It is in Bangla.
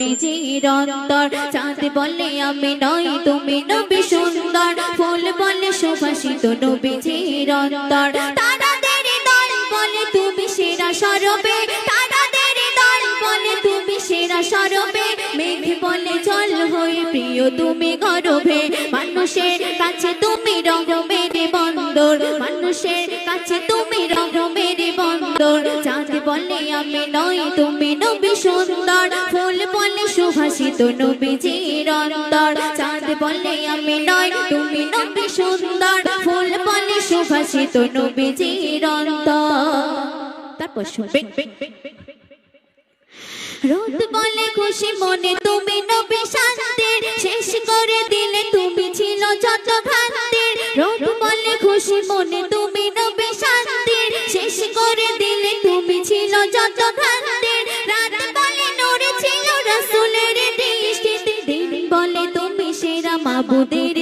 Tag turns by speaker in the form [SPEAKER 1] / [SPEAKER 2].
[SPEAKER 1] নিজের চাঁদ বলে আমি নই, তুমি নবী সুন্দর। ফুল বলে সুভাষিত নবীজির অন্তর। তারাদের দল বলে তুমি সেরা সরবে তারাদের দল বলে তুমি সেরা সরবে মেঘ বলে জল হয়ে প্রিয় তুমি গর্ভে। মানুষের কাছে তুমি রঙমের বন্দর। মানুষের কাছে তুমি রঙমের বন্দর। চাঁদ বলে আমি নই, তুমি নবী সুন্দর। সুভাষিত নবীজির অন্তর। চাঁদ বলে আমি নই তুমি নবী সুন্দর। ফুল বলে সুভাষিত নবীজির অন্তর। তারপর রোদ বলে খুশি মনে তুমি নবী শান্তির। শেষ করে দিলে তুমি ছিল যত ভ্রান্তির। রোদ বলে খুশি মনে তুমি নবী শান্তির। শেষ করে দিলে তুমি ছিল যত ভ্রান্তির। মাবুদের